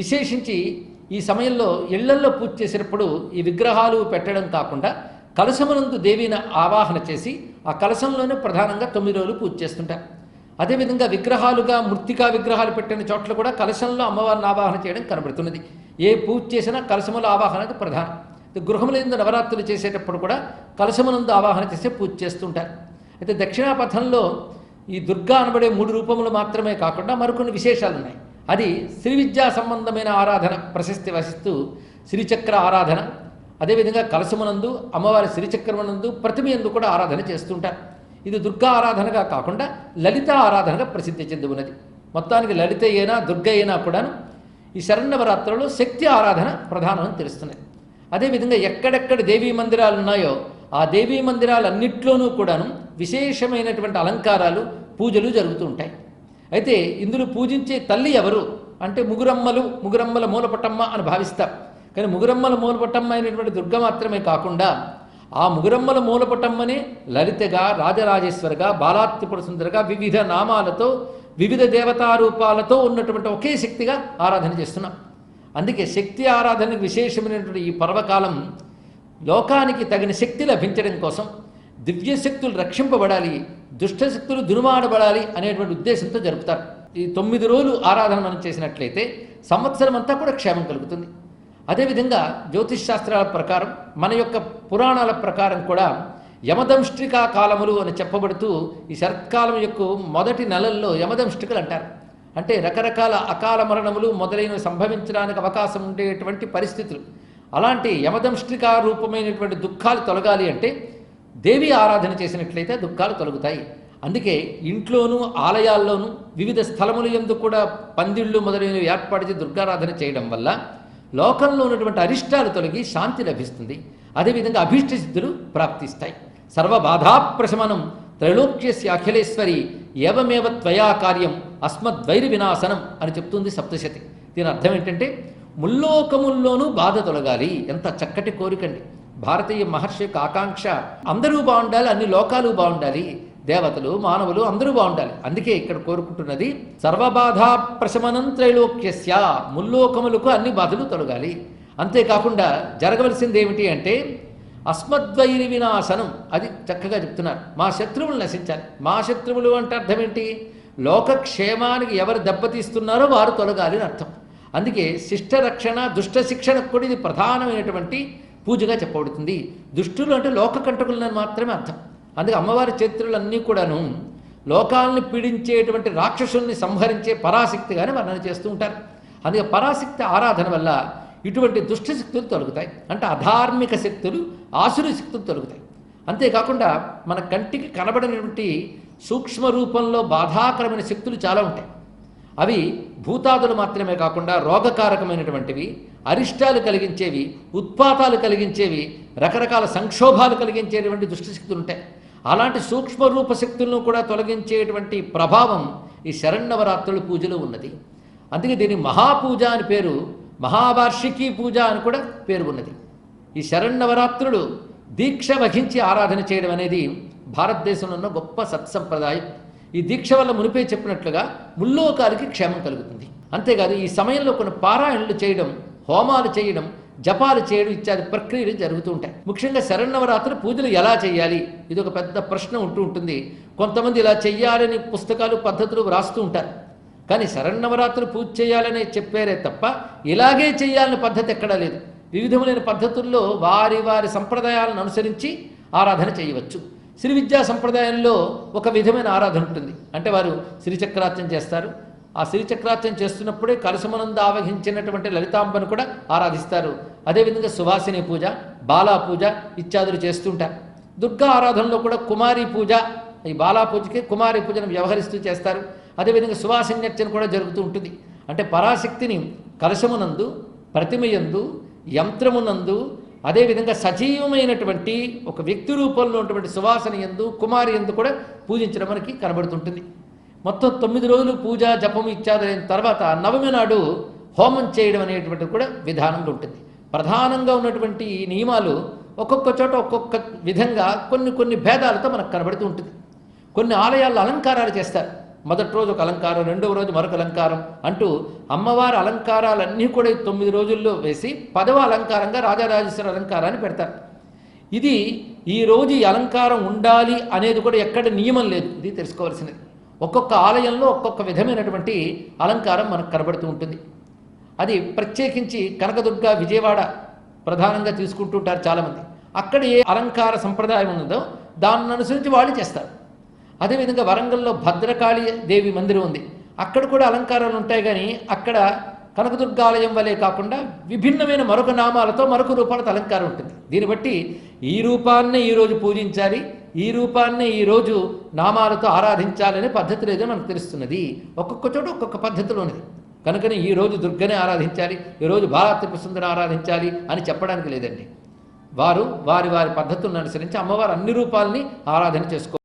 విశేషించి ఈ సమయంలో ఇళ్ళల్లో పూజ చేసేటప్పుడు ఈ విగ్రహాలు పెట్టడం కాకుండా కలశమునందు దేవిని ఆవాహన చేసి ఆ కలశంలోనే ప్రధానంగా తొమ్మిది రోజులు పూజ చేస్తుంటారు. అదేవిధంగా విగ్రహాలుగా మృతికా విగ్రహాలు పెట్టిన చోట్ల కూడా కలశంలో అమ్మవారిని ఆవాహన చేయడం కనబడుతున్నది. ఏ పూజ చేసినా కలశముల ఆవాహన ప్రధానం. గృహములందు నవరాత్రులు చేసేటప్పుడు కూడా కలశమునందు ఆవాహన చేసే పూజ చేస్తుంటారు. అయితే దక్షిణాపథంలో ఈ దుర్గా అనబడే మూడు రూపములు మాత్రమే కాకుండా మరికొన్ని విశేషాలు ఉన్నాయి అది శ్రీ విద్యా సంబంధమైన ఆరాధన ప్రశస్తి వహిస్తూ శ్రీచక్ర ఆరాధన. అదేవిధంగా కలశమునందు అమ్మవారి శ్రీచక్రమునందు ప్రతిమ ఎందు కూడా ఆరాధన చేస్తుంటారు. ఇది దుర్గా ఆరాధనగా కాకుండా లలిత ఆరాధనగా ప్రసిద్ధి చెంది ఉన్నది మొత్తానికి లలిత అయినా దుర్గ అయినా కూడాను ఈ శరణవరాత్రులలో శక్తి ఆరాధన ప్రధానమని తెలుస్తున్నాయి. అదేవిధంగా ఎక్కడెక్కడ దేవీ మందిరాలు ఉన్నాయో ఆ దేవీ మందిరాలన్నిట్లోనూ కూడాను విశేషమైనటువంటి అలంకారాలు పూజలు జరుగుతూ ఉంటాయి. అయితే ఇందులో పూజించే తల్లి ఎవరు? అంటే ముగురమ్మలు ముగురమ్మల మూలపటమ్మ అని భావిస్తారు కానీ ముగురమ్మల మూలపటమ్మ అయినటువంటి దుర్గ మాత్రమే కాకుండా ఆ ముగురమ్మల మూలపటమ్మనే లలితగా రాజరాజేశ్వరిగా బాలాత్రిపుర సుందరగా వివిధ నామాలతో వివిధ దేవతారూపాలతో ఉన్నటువంటి ఒకే శక్తిగా ఆరాధన చేస్తున్నాం. అందుకే శక్తి ఆరాధనకు విశేషమైనటువంటి ఈ పర్వకాలం లోకానికి తగిన శక్తి లభించడం కోసం దివ్యశక్తులు రక్షింపబడాలి. దుష్టశక్తులు దునుమాడబడాలి అనేటువంటి ఉద్దేశంతో జరుపుతారు. ఈ తొమ్మిది రోజులు ఆరాధన మనం చేసినట్లయితే సంవత్సరం అంతా కూడా క్షేమం కలుగుతుంది. అదేవిధంగా జ్యోతిష్ శాస్త్రాల ప్రకారం మన యొక్క పురాణాల ప్రకారం కూడా యమదంష్టికా కాలములు అని చెప్పబడుతూ ఈ శరత్కాలం యొక్క మొదటి నెలల్లో యమదంష్టికలు అంటారు. అంటే రకరకాల అకాల మరణములు మొదలైనవి సంభవించడానికి అవకాశం ఉండేటువంటి పరిస్థితులు. అలాంటి యమదంష్టికా రూపమైనటువంటి దుఃఖాలు తొలగాలి అంటే దేవి ఆరాధన చేసినట్లయితే దుఃఖాలు తొలగుతాయి. అందుకే ఇంట్లోనూ ఆలయాల్లోనూ వివిధ స్థలముల ఎందు కూడా పందిళ్ళు మొదలైనవి ఏర్పాటు చేసి దుర్గారాధన చేయడం వల్ల లోకంలో ఉన్నటువంటి అరిష్టాలు తొలగి శాంతి లభిస్తుంది. అదేవిధంగా అభీష్ట సిద్ధులు ప్రాప్తిస్తాయి. సర్వబాధాప్రశమనం త్రైలోక్యస్య అఖిలేశ్వరి ఏవమేవ త్వయా కార్యం అస్మద్వైరి వినాశనం అని చెప్తుంది సప్తశతి. దీని అర్థం ఏంటంటే ముల్లోకముల్లోనూ బాధ తొలగాలి. ఎంత చక్కటి కోరికండి. భారతీయ మహర్షి యొక్క ఆకాంక్ష అందరూ బాగుండాలి అన్ని లోకాలు బాగుండాలి దేవతలు మానవులు అందరూ బాగుండాలి. అందుకే ఇక్కడ కోరుకుంటున్నది సర్వబాధా ప్రశమనం త్రైలోక్యస్య ముల్లోకములకు అన్ని బాధలు తొలగాలి. అంతేకాకుండా జరగవలసింది ఏమిటి అంటే అస్మద్వైరి వినాశనం అది చక్కగా చెప్తున్నారు. మా శత్రువులు నశించాలి. మా శత్రువులు అంటే అర్థం ఏంటి లోకక్షేమానికి ఎవరు దెబ్బతీస్తున్నారో వారు తొలగాలి అని అర్థం. అందుకే శిష్ట రక్షణ దుష్ట శిక్షణకు కూడా ఇది ప్రధానమైనటువంటి పూజగా చెప్పబడుతుంది. దుష్టులు అంటే లోక కంటకులని మాత్రమే అర్థం. అందుకే అమ్మవారి చరిత్రలన్నీ కూడాను లోకాలను పీడించేటువంటి రాక్షసుల్ని సంహరించే పరాశక్తిగానే వర్ణన చేస్తూ ఉంటారు. అందుకే పరాశక్తి ఆరాధన వల్ల ఇటువంటి దుష్ట శక్తులు తొలగుతాయి. అంటే అధార్మిక శక్తులు ఆసురి శక్తులు తొలగుతాయి. అంతేకాకుండా మన కంటికి కనబడినటువంటి సూక్ష్మ రూపంలో బాధాకరమైన శక్తులు చాలా ఉంటాయి. అవి భూతాదులు మాత్రమే కాకుండా రోగకారకమైనటువంటివి అరిష్టాలు కలిగించేవి ఉత్పాతాలు కలిగించేవి రకరకాల సంక్షోభాలు కలిగించేటువంటి దుష్టశక్తులు ఉంటాయి. అలాంటి సూక్ష్మరూప శక్తులను కూడా తొలగించేటువంటి ప్రభావం ఈ శరణవరాత్రుల పూజలో ఉన్నది. అందుకే దీని మహాపూజ అని పేరు మహావార్షికీ పూజ అని కూడా పేరు ఉన్నది. ఈ శరణవరాత్రులు దీక్ష వహించి ఆరాధన చేయడం అనేది భారతదేశంలో ఉన్న గొప్ప సత్సంప్రదాయం. ఈ దీక్ష వల్ల మునిపే చెప్పినట్లుగా ముల్లోకాలకి క్షేమం కలుగుతుంది. అంతేకాదు ఈ సమయంలో కొన్ని పారాయణలు చేయడం హోమాలు చేయడం జపాలు చేయడం ఇత్యాది ప్రక్రియలు జరుగుతూ ఉంటాయి. ముఖ్యంగా శరణవరాత్రి పూజలు ఎలా చేయాలి? ఇది ఒక పెద్ద ప్రశ్న ఉంటూ ఉంటుంది. కొంతమంది ఇలా చెయ్యాలని పుస్తకాలు పద్ధతులు వ్రాస్తూ ఉంటారు. కానీ శరణవరాత్రి పూజ చేయాలని చెప్పారే తప్ప ఇలాగే చేయాలని పద్ధతి ఎక్కడా లేదు. వివిధములైన పద్ధతుల్లో వారి వారి సంప్రదాయాలను అనుసరించి ఆరాధన చేయవచ్చు. శ్రీ విద్యా సంప్రదాయంలో ఒక విధమైన ఆరాధన ఉంటుంది. అంటే వారు శ్రీచక్రార్చన చేస్తారు. ఆ శ్రీచక్రార్చన చేస్తున్నప్పుడే కలసమనంద ఆవహించినటువంటి లలితాంబను కూడా ఆరాధిస్తారు. అదేవిధంగా సువాసిని పూజ బాలా పూజ ఇత్యాదులు చేస్తుంటారు దుర్గా ఆరాధనలో కూడా కుమారి పూజ ఈ బాలా పూజకి కుమారి పూజను వ్యవహరిస్తూ చేస్తారు. అదేవిధంగా సువాసిన్యర్చన కూడా జరుగుతూ ఉంటుంది. అంటే పరాశక్తిని కలశమునందు ప్రతిమయందు యంత్రమునందు అదేవిధంగా సజీవమైనటువంటి ఒక వ్యక్తి రూపంలో ఉన్నటువంటి సువాసన ఎందు కుమారి ఎందు కూడా పూజించడం మనకి కనబడుతుంటుంది. మొత్తం తొమ్మిది రోజులు పూజ జపం ఇత్యాదులైన తర్వాత నవమి నాడు హోమం చేయడం అనేటువంటిది కూడా విధానంలో ఉంటుంది. ప్రధానంగా ఉన్నటువంటి ఈ నియమాలు ఒక్కొక్క చోట ఒక్కొక్క విధంగా కొన్ని కొన్ని భేదాలతో మనకు కనబడుతూ ఉంటుంది. కొన్ని ఆలయాల్లో అలంకారాలు చేస్తారు. మొదటి రోజు ఒక అలంకారం రెండవ రోజు మరొక అలంకారం అంటూ అమ్మవారి అలంకారాలన్నీ కూడా తొమ్మిది రోజుల్లో వేసి పదవ అలంకారంగా రాజరాజేశ్వర అలంకారాన్ని పెడతారు. ఇది ఈ రోజు ఈ అలంకారం ఉండాలి అనేది కూడా ఎక్కడ నియమం లేదు. ఇది తెలుసుకోవాల్సినది ఒక్కొక్క ఆలయంలో ఒక్కొక్క విధమైనటువంటి అలంకారం మనకు కనబడుతూ ఉంటుంది. అది ప్రత్యేకించి కనకదుర్గ విజయవాడ ప్రధానంగా తీసుకుంటుంటారు చాలామంది. అక్కడ ఏ అలంకార సంప్రదాయం ఉందో దాన్ని అనుసరించి వాళ్ళు చేస్తారు. అదేవిధంగా వరంగల్లో భద్రకాళి దేవి మందిరం ఉంది. అక్కడ కూడా అలంకారాలు ఉంటాయి కానీ అక్కడ కనకదుర్గాలయం వలె కాకుండా విభిన్నమైన మరొక నామాలతో మరొక రూపాలతో అలంకారం ఉంటుంది. దీన్ని బట్టి ఈ రూపాన్నే ఈరోజు పూజించాలి ఈ రూపాన్నే ఈరోజు నామాలతో ఆరాధించాలనే పద్ధతి లేదని మనకు తెలుస్తున్నది. ఒక్కొక్క చోట ఒక్కొక్క పద్ధతిలో ఉన్నది కనుకనే ఈ రోజు దుర్గనే ఆరాధించాలి ఈరోజు భారత సుందరం ఆరాధించాలి అని చెప్పడానికి లేదండి. వారు వారి వారి పద్ధతులను అనుసరించి అమ్మవారు అన్ని రూపాలని ఆరాధన చేసుకో